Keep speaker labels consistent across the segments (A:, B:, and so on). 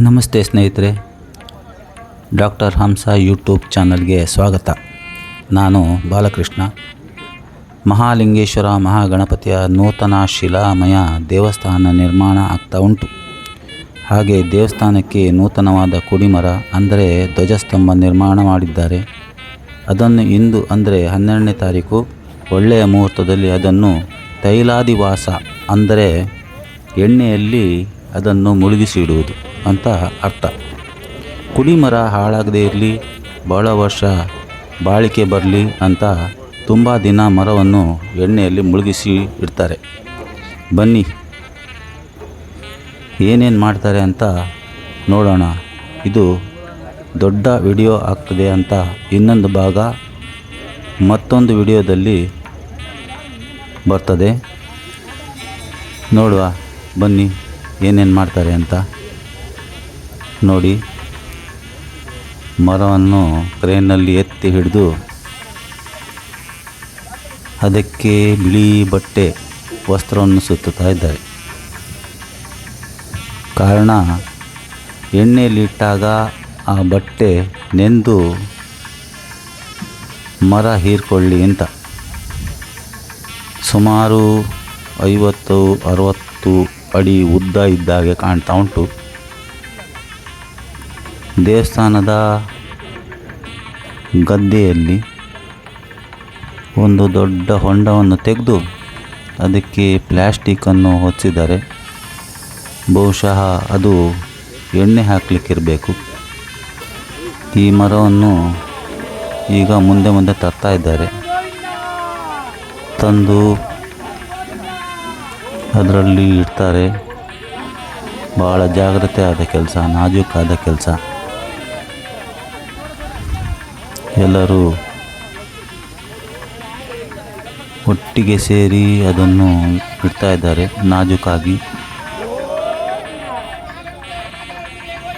A: ನಮಸ್ತೆ ಸ್ನೇಹಿತರೆ, ಡಾಕ್ಟರ್ ಹಂಸ ಯೂಟ್ಯೂಬ್ ಚಾನಲ್ಗೆ ಸ್ವಾಗತ. ನಾನು ಬಾಲಕೃಷ್ಣ. ಮಹಾಲಿಂಗೇಶ್ವರ ಮಹಾಗಣಪತಿಯ ನೂತನ ಶಿಲಾಮಯ ದೇವಸ್ಥಾನ ನಿರ್ಮಾಣ ಆಗ್ತಾ ಉಂಟು. ಹಾಗೆ ದೇವಸ್ಥಾನಕ್ಕೆ ನೂತನವಾದ ಕುಡಿಮರ, ಅಂದರೆ ಧ್ವಜಸ್ತಂಭ ನಿರ್ಮಾಣ ಮಾಡಿದ್ದಾರೆ. ಅದನ್ನು ಇಂದು, ಅಂದರೆ ಹನ್ನೆರಡನೇ ತಾರೀಕು, ಒಳ್ಳೆಯ ಮುಹೂರ್ತದಲ್ಲಿ ಅದನ್ನು ತೈಲಾದಿವಾಸ, ಅಂದರೆ ಎಣ್ಣೆಯಲ್ಲಿ ಅದನ್ನು ಮುಳುಗಿಸಿಡುವುದು ಅಂತ ಅರ್ಥ. ಕುಡಿಮರ ಹಾಳಾಗದೇ ಇರಲಿ, ಬಹಳ ವರ್ಷ ಬಾಳಿಕೆ ಬರಲಿ ಅಂತ ತುಂಬ ದಿನ ಮರವನ್ನು ಎಣ್ಣೆಯಲ್ಲಿ ಮುಳುಗಿಸಿ ಇಡ್ತಾರೆ. ಬನ್ನಿ, ಏನೇನು ಮಾಡ್ತಾರೆ ಅಂತ ನೋಡೋಣ. ಇದು ದೊಡ್ಡ ವಿಡಿಯೋ ಆಗ್ತದೆ ಅಂತ ಇನ್ನೊಂದು ಭಾಗ ಮತ್ತೊಂದು ವಿಡಿಯೋದಲ್ಲಿ ಬರ್ತದೆ. ನೋಡುವ, ಬನ್ನಿ, ಏನೇನು ಮಾಡ್ತಾರೆ ಅಂತ. ನೋಡಿ. ಮರವನ್ನು ಕ್ರೇನಲ್ಲಿ ಎತ್ತಿ ಹಿಡಿದು, ಅದಕ್ಕೆ ಬಿಳಿ ಬಟ್ಟೆ, ವಸ್ತ್ರವನ್ನು ಸುತ್ತುತ್ತಾ ಇದ್ದಾರೆ. ಕಾರಣ ಎಣ್ಣೆಯಲ್ಲಿಟ್ಟಾಗ ಆ ಬಟ್ಟೆ ನೆಂದು ಮರ ಹೀರ್ಕೊಳ್ಳಿ ಅಂತ. ಸುಮಾರು ಐವತ್ತು, ಅರವತ್ತು ಅಡಿ ಉದ್ದ ಇದ್ದಾಗೆ ಕಾಣ್ತಾ ಉಂಟು. ದೇವಸ್ಥಾನದ ಗದ್ದೆಯಲ್ಲಿ ಒಂದು ದೊಡ್ಡ ಹೊಂಡವನ್ನು ತೆಗೆದು ಅದಕ್ಕೆ ಪ್ಲ್ಯಾಸ್ಟಿಕ್ಕನ್ನು ಹೊಚ್ಚಿದ್ದಾರೆ ಬಹುಶಃ ಅದು ಎಣ್ಣೆ ಹಾಕಲಿಕ್ಕಿರಬೇಕು. ಈ ಮರವನ್ನು ಈಗ ಮುಂದೆ ಮುಂದೆ ತರ್ತಾ ಇದ್ದಾರೆ. ತಂದು ಅದರಲ್ಲಿ ಇಡ್ತಾರೆ. ಭಾಳ ಜಾಗ್ರತೆ ಆದ ಕೆಲಸ, ನಾಜೂಕಾದ ಕೆಲಸ. ಎಲ್ಲರೂ ಒಟ್ಟಿಗೆ ಸೇರಿ ಅದನ್ನು ಇಡ್ತಾ ಇದ್ದಾರೆ, ನಾಜುಕಾಗಿ.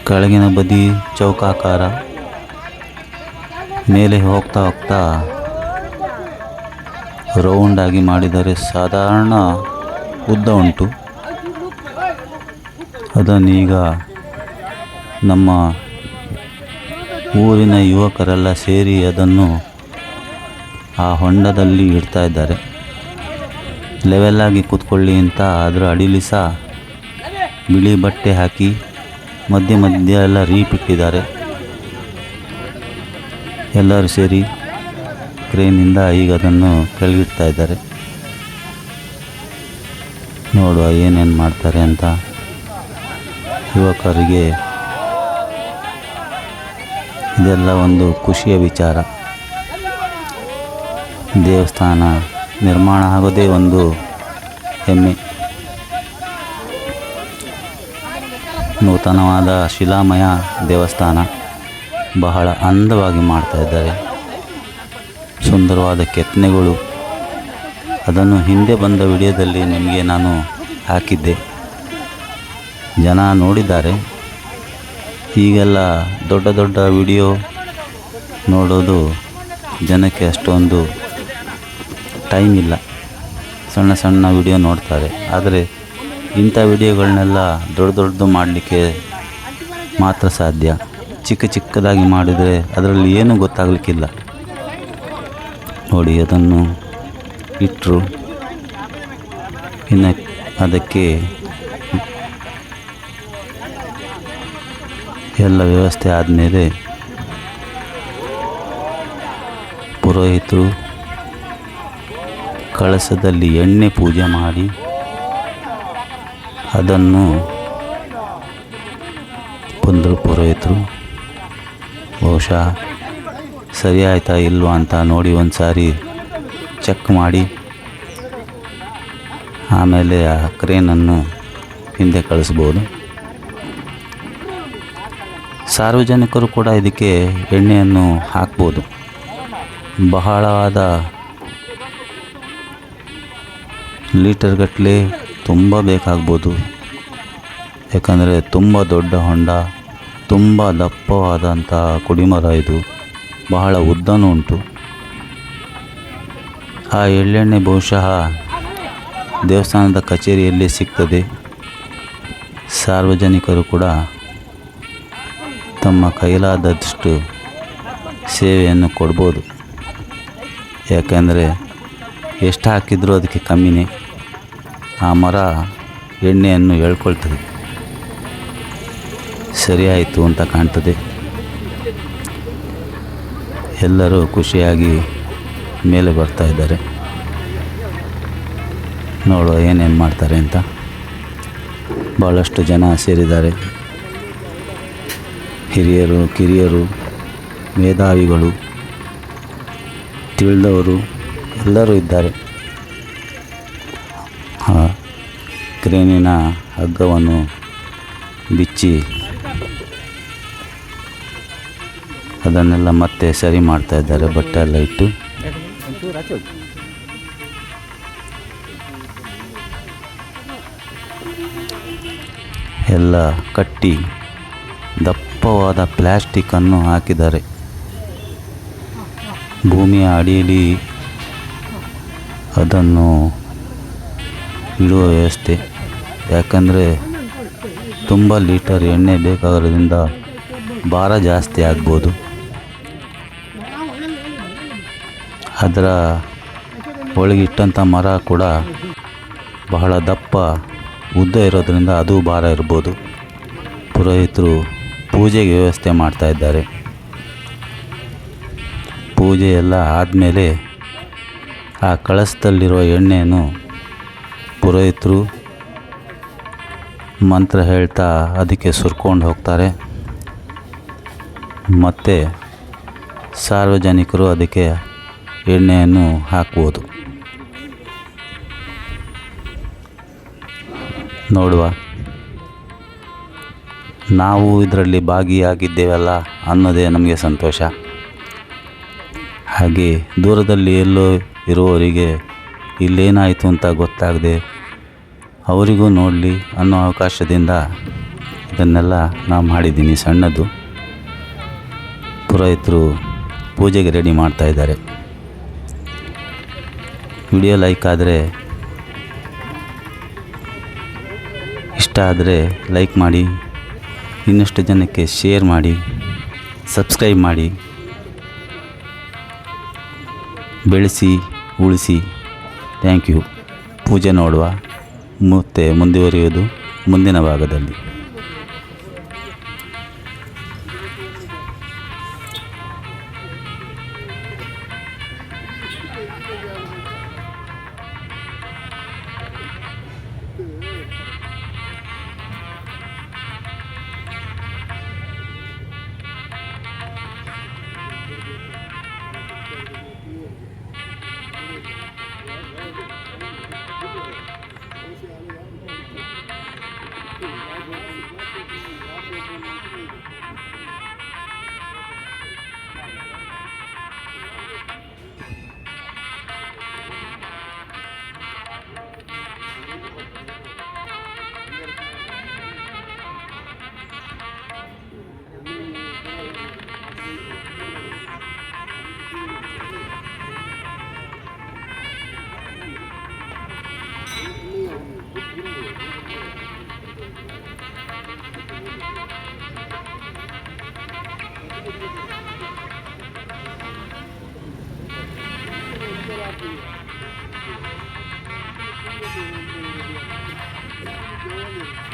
A: ಕೆಳಗಿನ ಬದಿ ಚೌಕಾಕಾರ, ಮೇಲೆ ಹೋಗ್ತಾ ಹೋಗ್ತಾ ರೌಂಡಾಗಿ ಮಾಡಿದರೆ ಸಾಧಾರಣ ಉದ್ದ ಉಂಟು. ಅದನ್ನೀಗ ನಮ್ಮ ಊರಿನ ಯುವಕರೆಲ್ಲ ಸೇರಿ ಅದನ್ನು ಆ ಹೊಂಡದಲ್ಲಿ ಇಡ್ತಾ ಇದ್ದಾರೆ. ಲೆವೆಲ್ಲಾಗಿ ಕೂತ್ಕೊಳ್ಳಿ ಅಂತ ಅದರ ಅಡಿಲಿ ಸಹ ಬಿಳಿ ಬಟ್ಟೆ ಹಾಕಿ ಮಧ್ಯೆ ಮಧ್ಯೆ ಎಲ್ಲ ರೀಪ್ ಇಟ್ಟಿದ್ದಾರೆ. ಎಲ್ಲರೂ ಸೇರಿ ಕ್ರೇನಿಂದ ಈಗ ಅದನ್ನು ಕೆಳಗಿಡ್ತಾ ಇದ್ದಾರೆ. ನೋಡುವ ಏನೇನು ಮಾಡ್ತಾರೆ ಅಂತ ಯುವಕರಿಗೆ ಇದೆಲ್ಲ ಒಂದು ಖುಷಿಯ ವಿಚಾರ. ದೇವಸ್ಥಾನ ನಿರ್ಮಾಣ ಆಗೋದೇ ಒಂದು ಹೆಮ್ಮೆ. ನೂತನವಾದ ಶಿಲಾಮಯ ದೇವಸ್ಥಾನ ಬಹಳ ಅಂದವಾಗಿ ಮಾಡ್ತಾ ಇದ್ದಾರೆ. ಸುಂದರವಾದ ಕೆತ್ತನೆಗಳು. ಅದನ್ನು ಹಿಂದೆ ಬಂದ ವಿಡಿಯೋದಲ್ಲಿ ನಿಮಗೆ ನಾನು ಹಾಕಿದ್ದೆ. ಜನ ನೋಡಿದ್ದಾರೆ. ಈಗೆಲ್ಲ ದೊಡ್ಡ ದೊಡ್ಡ ವಿಡಿಯೋ ನೋಡೋದು ಜನಕ್ಕೆ ಅಷ್ಟೊಂದು ಟೈಮ್ ಇಲ್ಲ. ಸಣ್ಣ ಸಣ್ಣ ವಿಡಿಯೋ ನೋಡ್ತಾರೆ. ಆದರೆ ಇಂಥ ವಿಡಿಯೋಗಳನ್ನೆಲ್ಲ ದೊಡ್ಡ ದೊಡ್ಡದು ಮಾಡಲಿಕ್ಕೆ ಮಾತ್ರ ಸಾಧ್ಯ. ಚಿಕ್ಕ ಚಿಕ್ಕದಾಗಿ ಮಾಡಿದರೆ ಅದರಲ್ಲಿ ಏನೂ ಗೊತ್ತಾಗಲಿಕ್ಕಿಲ್ಲ. ನೋಡಿ, ಅದನ್ನು ಇಟ್ಟರು ಇನ್ನು ಅದಕ್ಕೆ ಎಲ್ಲ ವ್ಯವಸ್ಥೆ ಆದಮೇಲೆ ಪುರೋಹಿತರು ಕಳಸದಲ್ಲಿ ಎಣ್ಣೆ ಪೂಜೆ ಮಾಡಿ ಅದನ್ನು ಬಂದರು ಪುರೋಹಿತರು. ಬಹುಶಃ ಸರಿ ಆಯ್ತಾ ಇಲ್ವಾ ಅಂತ ನೋಡಿ ಒಂದು ಸಾರಿ ಚೆಕ್ ಮಾಡಿ. ಆಮೇಲೆ ಆ ಕ್ರೇನನ್ನು ಹಿಂದೆ ಕಳಿಸ್ಬೋದು. ಸಾರ್ವಜನಿಕರು ಕೂಡ ಇದಕ್ಕೆ ಎಣ್ಣೆಯನ್ನು ಹಾಕ್ಬೋದು. ಬಹಳವಾದ ಲೀಟರ್ಗಟ್ಟಲೆ ತುಂಬ ಬೇಕಾಗ್ಬೋದು. ಯಾಕಂದರೆ ತುಂಬ ದೊಡ್ಡ ಹೊಂಡ, ತುಂಬ ದಪ್ಪವಾದಂಥ ಕುಡಿಮರ ಇದು. ಬಹಳ ಉದ್ದನೂ ಉಂಟು. ಆ ಎಳ್ಳೆಣ್ಣೆ ಬಹುಶಃ ದೇವಸ್ಥಾನದ ಕಚೇರಿಯಲ್ಲಿ ಸಿಗ್ತದೆ. ಸಾರ್ವಜನಿಕರು ಕೂಡ ತಮ್ಮ ಕೈಲಾದಷ್ಟು ಸೇವೆಯನ್ನು ಕೊಡ್ಬೋದು. ಯಾಕೆಂದರೆ ಎಷ್ಟು ಹಾಕಿದರೂ ಅದಕ್ಕೆ ಕಮ್ಮಿನೇ. ಆ ಮರ ಎಣ್ಣೆಯನ್ನು ಎಳ್ಕೊಳ್ತದೆ ಸರಿಯಾಯಿತು ಅಂತ ಕಾಣ್ತದೆ. ಎಲ್ಲರೂ ಖುಷಿಯಾಗಿ ಮೇಲೆ ಬರ್ತಾ ಇದ್ದಾರೆ. ನೋಡುವ ಏನೇನು ಮಾಡ್ತಾರೆ ಅಂತ. ಭಾಳಷ್ಟು ಜನ ಸೇರಿದ್ದಾರೆ. ಹಿರಿಯರು, ಕಿರಿಯರು, ಮೇಧಾವಿಗಳು, ತಿಳಿದವರು ಎಲ್ಲರೂ ಇದ್ದಾರೆ. ಆ ಕ್ರೇನಿನ ಹಗ್ಗವನ್ನು ಬಿಚ್ಚಿ ಅದನ್ನೆಲ್ಲ ಮತ್ತೆ ಸರಿ ಮಾಡ್ತಾ ಇದ್ದಾರೆ, ಬಟ್ಟೆ ಎಲ್ಲ ಇಟ್ಟು. ಎಲ್ಲ ಕಟ್ಟಿ ದಪ್ಪವಾದ ಪ್ಲ್ಯಾಸ್ಟಿಕ್ಕನ್ನು ಹಾಕಿದ್ದಾರೆ. ಭೂಮಿಯ ಅಡಿಯಲ್ಲಿ ಅದನ್ನು ಇಡುವ ವ್ಯವಸ್ಥೆ. ಯಾಕಂದರೆ ತುಂಬ ಲೀಟರ್ ಎಣ್ಣೆ ಬೇಕಾಗಿರೋದ್ರಿಂದ ಭಾರ ಜಾಸ್ತಿ ಆಗ್ಬೋದು. ಅದರ ಒಳಗಿಟ್ಟಂಥ ಮರ ಕೂಡ ಬಹಳ ದಪ್ಪ, ಉದ್ದ ಇರೋದರಿಂದ ಅದು ಭಾರ ಇರ್ಬೋದು. ಪುರೋಹಿತರು ಪೂಜೆಗೆ ವ್ಯವಸ್ಥೆ ಮಾಡ್ತಾ ಇದ್ದಾರೆ. ಪೂಜೆ ಎಲ್ಲ ಆದಮೇಲೆ ಆ ಕಳಸದಲ್ಲಿರುವ ಎಣ್ಣೆಯನ್ನು ಪುರೋಹಿತರು ಮಂತ್ರ ಹೇಳ್ತಾ ಅದಕ್ಕೆ ಸುರ್ಕೊಂಡು ಹೋಗ್ತಾರೆ. ಮತ್ತು ಸಾರ್ವಜನಿಕರು ಅದಕ್ಕೆ ಎಣ್ಣೆಯನ್ನು ಹಾಕ್ಬೋದು ನೋಡುವ. ನಾವು ಇದರಲ್ಲಿ ಭಾಗಿಯಾಗಿದ್ದೇವಲ್ಲ ಅನ್ನೋದೇ ನಮಗೆ ಸಂತೋಷ. ಹಾಗೆ ದೂರದಲ್ಲಿ ಎಲ್ಲೋ ಇರುವವರಿಗೆ ಇಲ್ಲೇನಾಯಿತು ಅಂತ ಗೊತ್ತಾಗದೆ ಅವರಿಗೂ ನೋಡಲಿ ಅನ್ನೋ ಅವಕಾಶದಿಂದ ಇದನ್ನೆಲ್ಲ ನಾನು ಮಾಡಿದ್ದೀನಿ ಸಣ್ಣದು. ಪುರೋಹಿತರು ಪೂಜೆಗೆ ರೆಡಿ ಮಾಡ್ತಾ ಇದ್ದಾರೆ. ವಿಡಿಯೋ ಲೈಕ್ ಆದರೆ, ಇಷ್ಟ ಆದರೆ ಲೈಕ್ ಮಾಡಿ. ಇನ್ನಷ್ಟು ಜನಕ್ಕೆ ಶೇರ್ ಮಾಡಿ, ಸಬ್ಸ್ಕ್ರೈಬ್ ಮಾಡಿ, ಬೆಳೆಸಿ, ಉಳಿಸಿ. Thank you. ಪೂಜೆ ನೋಡುವ ಮತ್ತೆ ಮುಂದುವರಿಯೋದು ಮುಂದಿನ ಭಾಗದಲ್ಲಿ. Thank you. Thank you.